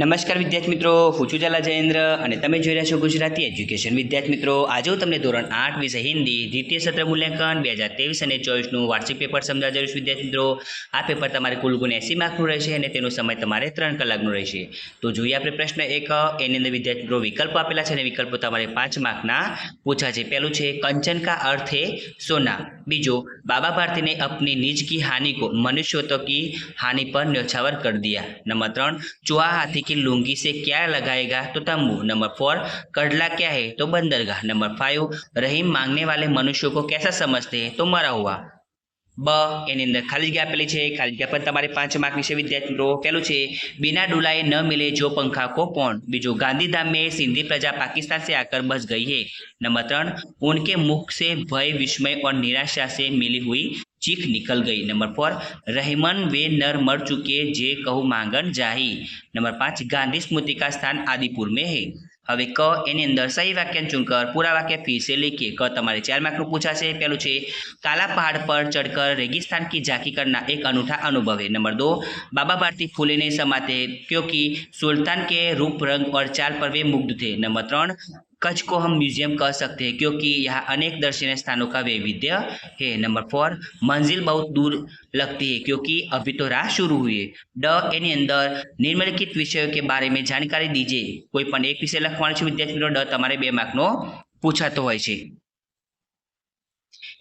નમસ્કાર વિદ્યાર્થી મિત્રો, હું છું જલા જયેન્દ્ર અને તમે જોઈ રહ્યા છો ગુજરાતી એજ્યુકેશન. વિદ્યાર્થી મિત્રો, આજે હું તમને ધોરણ આઠ વિષય હિન્દી દ્વિતીય સત્ર મૂલ્યાંકન, બે હજાર તેવીસ અને ચોવીસનું વાર્ષિક પેપર સમજવા જઈશ વિદ્યાર્થી મિત્રો, આ પેપર તમારે કુલ ગુણ એસી માર્કનું રહેશે અને તેનો સમય તમારે ત્રણ કલાકનું રહેશે. તો જોઈએ આપણે પ્રશ્ન એક. એની અંદર વિદ્યાર્થી મિત્રો વિકલ્પો આપેલા છે અને વિકલ્પો તમારે પાંચ માર્કના પૂછા છે. પહેલું છે, કંચન કા અર્થે સોના. બીજો, બાબા ભારતીને અપની નિજ કી હાનિ કો મનુષ્યો તો કી હાનિ પર ન્યોછાવર કર દિયા. નંબર ત્રણ ચુહા હાથી की लुंगी से क्या लगाएगा तो तंबू नंबर फोर कड़ला क्या है तो बंदरगाह नंबर फाइव रहीम मांगने वाले मनुष्यों को कैसा समझते हैं तो मरा हुआ બ એની અંદર ખાલી જગ્યા આપેલી છે ખાલી જગ્યા પર તમારે પાંચ માર્કની છે વિદ્યાર્થી મિત્રો પહેલું છે बिना डुलाए न मिले जो पंखा को कौन बीजो गांधीधाम में सिंधी प्रजा पाकिस्तान से आकर बस गई है नंबर त्रण उनके मुख से भय विस्मय और निराशा से मिली हुई चीख निकल गई नंबर फोर रहमन वे नर मर चुके जे कहू मांगन जाही नंबर पाँच गांधी स्मृति का स्थान आदिपुर में है હવે ક એની અંદર સહી વાક્ય ચૂનકર પૂરા વાક્ય ફી સે લીખીએ ક તમારે ચાર માર્કનું પૂછાશે પહેલું છે काला पहाड़ पर चढ़कर रेगिस्तान की झांकी करना एक अनूठा अनुभव है नंबर दो बाबा भारती फूले नहीं समाते क्योंकि सुल्तान के रूप रंग और चाल पर वे मुग्ध थे नंबर त्रण कच्छ को हम म्यूजियम कह सकते हैं क्योंकि यहाँ अनेक दर्शनीय स्थानों का वैविध्य है नंबर फोर मंजिल बहुत दूर लगती है क्योंकि अभी तो राह शुरू हुई है ड एनी अंदर निम्नलिखित विषयों के बारे में जानकारी दीजिए કોઈ પણ એક વિષય લખવાનો છે વિદ્યાર્થી મિત્રો ડ તમારે બે માર્કનો પૂછાતો હોય છે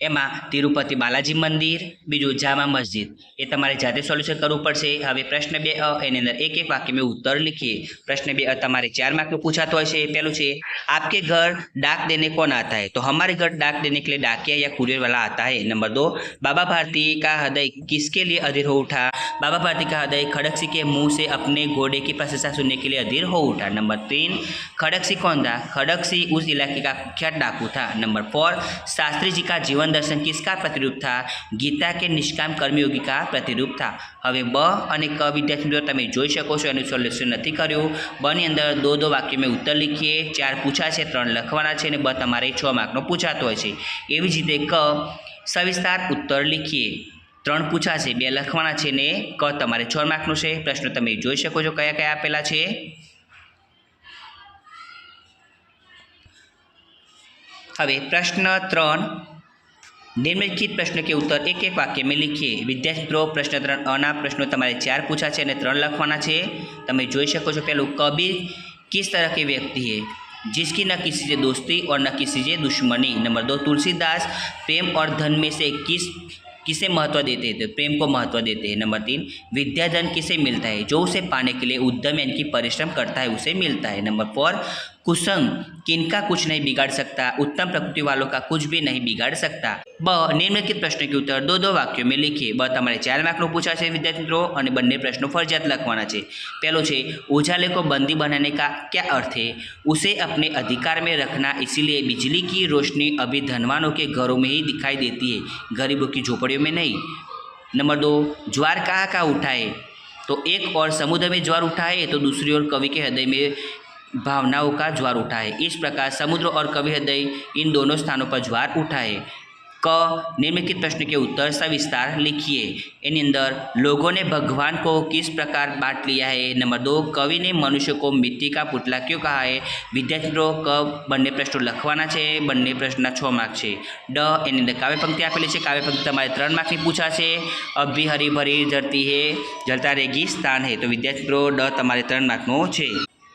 એમાં તિરુપતિ બાલાજી મંદિર બીજું જામા મસ્જિદ એ તમારે જાતે સોલ્યુશન કરવું પડશે હવે પ્રશ્ન બે અ એની અંદર એક એક વાક્ય મેં ઉત્તર લીખીએ પ્રશ્ન બે અ તમારે ચાર માર્કનું પૂછાતો હોય છે પહેલું છે आपके घर डाक देने कौन आता है तो हमारे घर डाक देने के लिए डाकिया या कुरियर वाला आता है नंबर दो बाबा भारती का हृदय किसके लिए अधीर हो उठा बाबा भारती का हृदय खड़क सिंह के मुंह से अपने घोड़े की प्रशंसा सुनने के लिए अधीर हो उठा नंबर तीन खड़क सिंह कौन था खड़क सिंह उस इलाके का कुख्यात डाकू था नंबर फोर शास्त्री जी का जीवन दर्शन किसका प्रतिरूप था गीता के निष्काम कर्मयोगी का प्रतिरूप था હવે બ અને ક વિદ્યાર્થી મિત્રો તમે જોઈ શકો છો એનું સોલ્યુશન નથી કર્યું બની અંદર દો દો વાક્ય મેં ઉત્તર લીખીએ ચાર પૂછા છે ત્રણ લખવાના છે અને બ તમારે છ માર્કનો પૂછાતો હોય છે એવી જ રીતે ક સવિસ્તાર ઉત્તર લીખીએ ત્રણ પૂછાશે બે લખવાના છે ને ક તમારે છ માર્કનું છે પ્રશ્નો તમે જોઈ શકો છો કયા કયા આપેલા છે હવે પ્રશ્ન ત્રણ નિમ્નલિખિત પ્રશ્ન કે ઉત્તર એક એક વાક્ય મેં લીખીએ વિદ્યાર્થી મિત્રો પ્રશ્ન ત્રણ અના પ્રશ્નો તમારે ચાર પૂછા છે અને ત્રણ લખવાના છે તમે જોઈ શકો છો પહેલું કબીર किस तरह के व्यक्ति है जिसकी न किसी से दोस्ती और न किसी से दुश्मनी नंबर दो तुलसीदास प्रेम और धन में से किस किसे महत्व देते हैं तो प्रेम को महत्व देते हैं नंबर तीन विद्याधन किसे मिलता है जो उसे पाने के लिए उद्यम यानी कि परिश्रम करता है उसे मिलता है नंबर फोर कुसंग किनका कुछ नहीं बिगाड़ सकता उत्तम प्रकृति वालों का कुछ भी नहीं बिगाड़ सकता ब निम्नलिखित प्रश्न के उत्तर दो दो वाक्यों में लिखिए ब તમારે ચાર માર્કનું પૂછા છે વિદ્યાર્થી મિત્રો અને બંને પ્રશ્નો ફરજિયાત લખવાના છે પહેલો છે उजाले को बंदी बनाने का क्या अर्थ है उसे अपने अधिकार में रखना इसीलिए बिजली की रोशनी अभी धनवानों के घरों में ही दिखाई देती है गरीबों की झोपड़ियों में नहीं नंबर दो ज्वार कहाँ कहाँ उठा है तो एक और समुद्र में ज्वार उठा है तो दूसरी ओर कवि के हृदय में भावनाओं का ज्वार उठा है इस प्रकार समुद्र और कवि हृदय इन दोनों स्थानों पर ज्वार उठा है क निम्नलिखित प्रश्न के उत्तर सविस्तार लिखिए इन अंदर लोगों ने भगवान को किस प्रकार बांट लिया है नंबर दो कवि ने मनुष्य को मिट्टी का पुतला क्यों कहा है વિદ્યાર્થી મિત્રો ક બંને પ્રશ્નો લખવાના છે બંને પ્રશ્નના છ માર્ક છે ડ એની અંદર કાવ્ય પંક્તિ આપેલી છે કાવ્ય પંક્તિ તમારે ત્રણ માર્કની પૂછાશે અભી હરી ભરી જરતી હે જલતા રેગિસ્તાન હે તો વિદ્યાર્થી મિત્રો ડ તમારે ત્રણ માર્કનો છે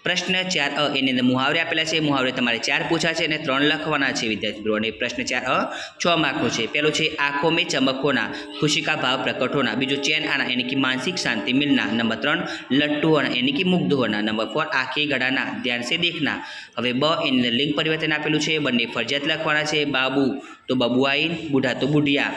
પ્રશ્ન ચાર અ એની અંદર મુહાવરે આપેલા છે. મુહાવરે તમારે ચાર પૂછા છે અને ત્રણ લખવાના છે વિદ્યાર્થી મિત્રો અને પ્રશ્ન ચાર અ છ માર્કનો છે. પહેલો છે આંખો મેં ચમકોના ખુશીકા ભાવ પ્રકટ બીજું ચેન આના, એની કે માનસિક શાંતિ મિલના. નંબર ત્રણ, લટ્ટુ હોના એની કે મુગ્ધ હોના નંબર ફોર, આંખે ગળાના ધ્યાન સે દેખના. હવે બ એની અંદર લિંગ પરિવર્તન આપેલું છે. બંને ફરજિયાત લખવાના છે. બાબુ તો બબુઆઈન, બુઢા તો બુઢિયા.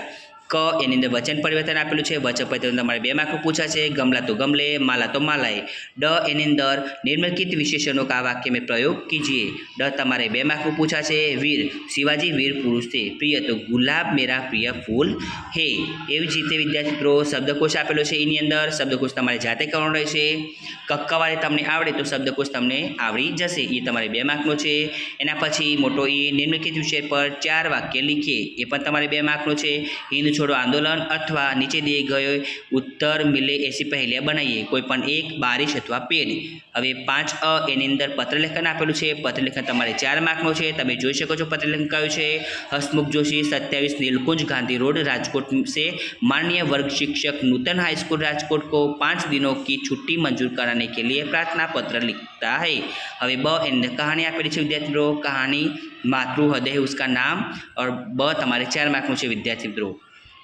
ક, એની અંદર વચન પરિવર્તન આપેલું છે. વચન પરિવર્તન તમારે બે પૂછા છે. ગમલા તો ગમલે, માલા તો માલાએ ડ એની અંદર નિર્મલકિત વિશેષણો કા વાક્ય મેં પ્રયોગ કીજીએ. ડ તમારે બે માર્કનું પૂછાશે વીર. શિવાજી વીર પુરુષ છે. પ્રિય તો ગુલાબ મેરા પ્રિય ફૂલ હે. એવી જ રીતે વિદ્યાર્થી મિત્રો શબ્દકોશ આપેલો છે એની અંદર. શબ્દકોશ તમારે જાતે કરવાનો રહેશે. કક્કાવારે તમને આવડે તો શબ્દકોશ તમને આવડી જશે. એ તમારે બે માર્કનો છે. એના પછી મોટો એ નિર્મલિખિત વિષય પર ચાર વાક્ય લીખીએ. એ પણ તમારે બે માર્કનો છે. હિન્દ છોડો આંદોલન અથવા નીચે દિએ ગયો ઉત્તર મિલે એસી પહેલે બનાવીએ કોઈ પણ એક બારીશ અથવા પેન. હવે પાંચ અ એની અંદર પત્રલેખન આપેલું છે. પત્રલેખન તમારે ચાર માર્કનો છે. તમે જોઈ શકો છો પત્રલેખન કયું છે. હસમુખ જોશી, સત્યાવીસ નીલકુંજ, ગાંધી રોડ राजकोट से माननीय वर्ग शिक्षक नूतन हाईस्कूल राजकोट को पाँच दिनों की छुट्टी मंजूर कराने के लिए प्रार्थना पत्र लिखता है हमें ब एंड કહાની આપેલી છે વિદ્યાર્થી મિત્રો કહાની માતૃ હૃદય ઉસકા નામ. और બ તમારે ચાર માર્કનું છે વિદ્યાર્થી મિત્રો.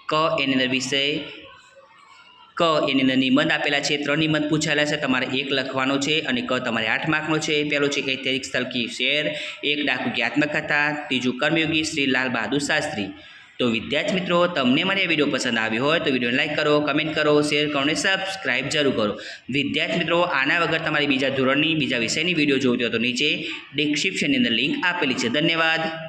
ક એની અંદર વિષય, ક એની અંદર નિબંધ આપેલા છે, ત્રણ નિબંધ પૂછાયેલા છે, તમારે એક લખવાનો છે અને ક તમારે આઠ માર્કનો છે. પહેલો છે ઐતિહાસિક સ્થળ કી શેર એક ડાકુ की આત્મકથા ત્રીજું કર્મયોગી શ્રી લાલ બહાદુર શાસ્ત્રી. તો વિદ્યાર્થી મિત્રો, તમને મારી આ વીડિયો પસંદ આવ્યો હોય તો વિડીયોને લાઇક કરો, કમેન્ટ કરો, શેર કરો અને સબસ્ક્રાઇબ જરૂર કરો. વિદ્યાર્થી મિત્રો, આના વગર તમારી બીજા ધોરણની, બીજા વિષયની વીડિયો જોઈતી હોય તો નીચે ડિસ્ક્રિપ્શનની અંદર લિંક આપેલી છે. ધન્યવાદ.